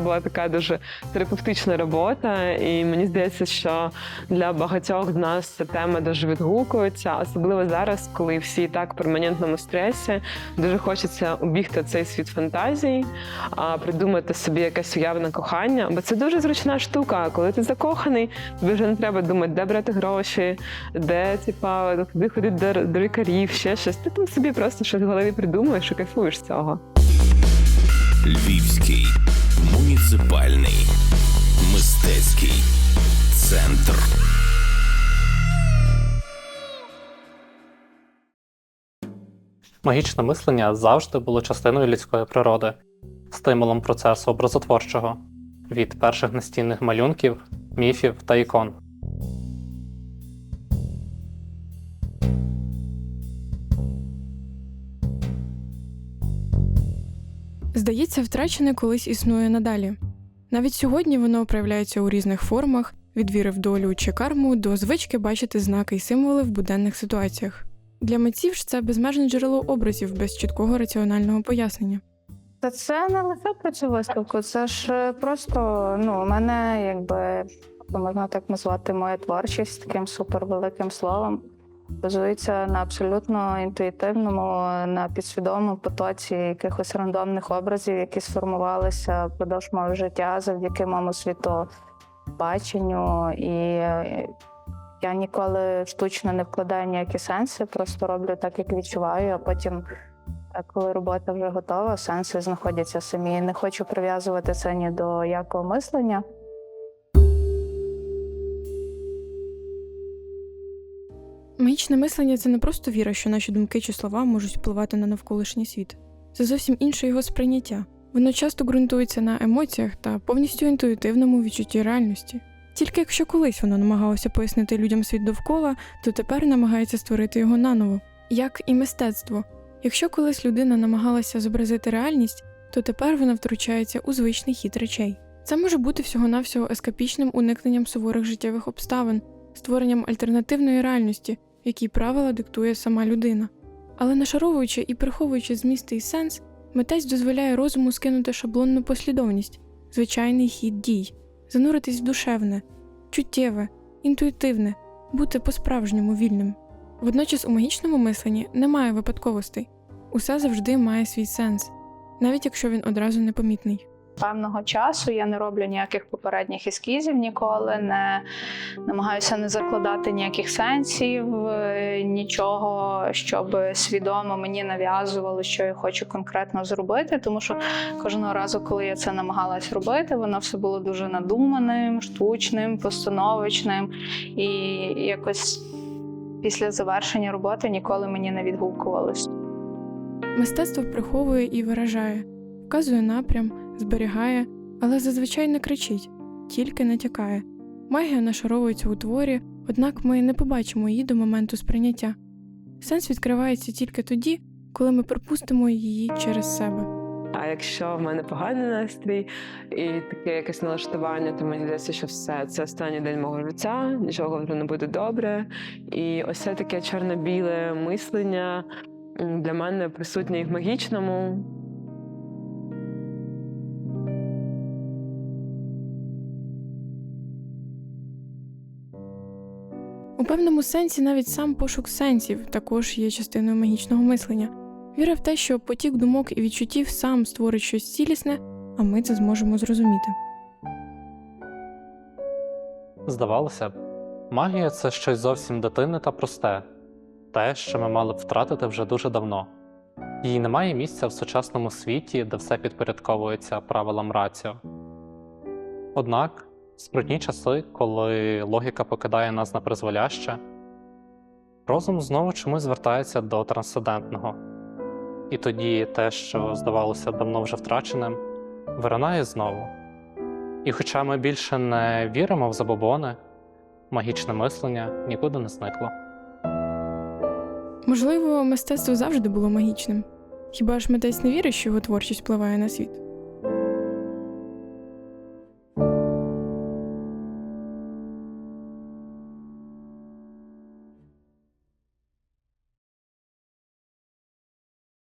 це була така дуже терапевтична робота, і мені здається, що для багатьох з нас ця тема дуже відгукується, особливо зараз, коли всі так в перманентному стресі. Дуже хочеться убігти в цей світ фантазій, придумати собі якесь уявне кохання. Бо це дуже зручна штука. Коли ти закоханий, тобі вже не треба думати, де брати гроші, де типа куди ходити до, до лікарів, ще щось. Ти там собі просто щось в голові придумуєш і кайфуєш з цього. Львівський муніципальний мистецький центр. Магічне мислення завжди було частиною людської природи, стимулом процесу образотворчого від перших настінних малюнків, міфів та ікон. Здається, втрачене колись існує надалі. Навіть сьогодні воно проявляється у різних формах від віри в долю чи карму до звички бачити знаки й символи в буденних ситуаціях. Для митців ж це безмежне джерело образів без чіткого раціонального пояснення. Та це не лише про цю виставку, це ж е, просто ну, у мене якби можна так назвати моя творчість таким супервеликим словом. Базується на абсолютно інтуїтивному, на підсвідомому потоці якихось рандомних образів, які сформувалися впродовж мого життя завдяки моєму світобаченню. І е, я ніколи штучно не вкладаю ніякі сенси, просто роблю так, як відчуваю, а потім а коли робота вже готова, сенси знаходяться самі. Не хочу прив'язувати це ні до якого мислення. Магічне мислення це не просто віра, що наші думки чи слова можуть впливати на навколишній світ. Це зовсім інше його сприйняття. Воно часто ґрунтується на емоціях та повністю інтуїтивному відчутті реальності. Тільки якщо колись воно намагалося пояснити людям світ довкола, то тепер намагається створити його наново, як і мистецтво. Якщо колись людина намагалася зобразити реальність, то тепер вона втручається у звичний хід речей. Це може бути всього-навсього ескапічним уникненням суворих життєвих обставин, створенням альтернативної реальності, в якій правила диктує сама людина. Але нашаровуючи і приховуючи змісти і сенс, митець дозволяє розуму скинути шаблонну послідовність, звичайний хід дій, зануритись в душевне, чуттєве, інтуїтивне, бути по-справжньому вільним. Водночас у магічному мисленні немає випадковостей, усе завжди має свій сенс, навіть якщо він одразу непомітний. Певного часу я не роблю ніяких попередніх ескізів ніколи, не намагаюся не закладати ніяких сенсів, нічого, щоб свідомо мені нав'язувало, що я хочу конкретно зробити. Тому що кожного разу, коли я це намагалась робити, воно все було дуже надуманим, штучним, постановочним. І якось після завершення роботи ніколи мені не відгукувалось. Мистецтво приховує і виражає, вказує напрям, зберігає, але зазвичай не кричить, тільки натякає. Магія нашаровується у творі, однак ми не побачимо її до моменту сприйняття. Сенс відкривається тільки тоді, коли ми пропустимо її через себе. А якщо в мене поганий настрій і таке якесь налаштування, то мені здається, що все це останній день мого життя, нічого вже не буде добре. І ось таке чорно-біле мислення для мене присутнє і в магічному. У певному сенсі навіть сам пошук сенсів також є частиною магічного мислення. Віра в те, що потік думок і відчуттів сам створить щось цілісне, а ми це зможемо зрозуміти. Здавалося б, магія це щось зовсім дитинне та просте, те, що ми мали б втратити вже дуже давно. Їй немає місця в сучасному світі, де все підпорядковується правилам раціо. Однак, в часи, коли логіка покидає нас на призволяще, розум знову чомусь звертається до трансцендентного. І тоді те, що здавалося давно вже втраченим, виринає знову. І хоча ми більше не віримо в забобони, магічне мислення нікуди не зникло. Можливо, мистецтво завжди було магічним. Хіба ж митець не вірить, що його творчість впливає на світ?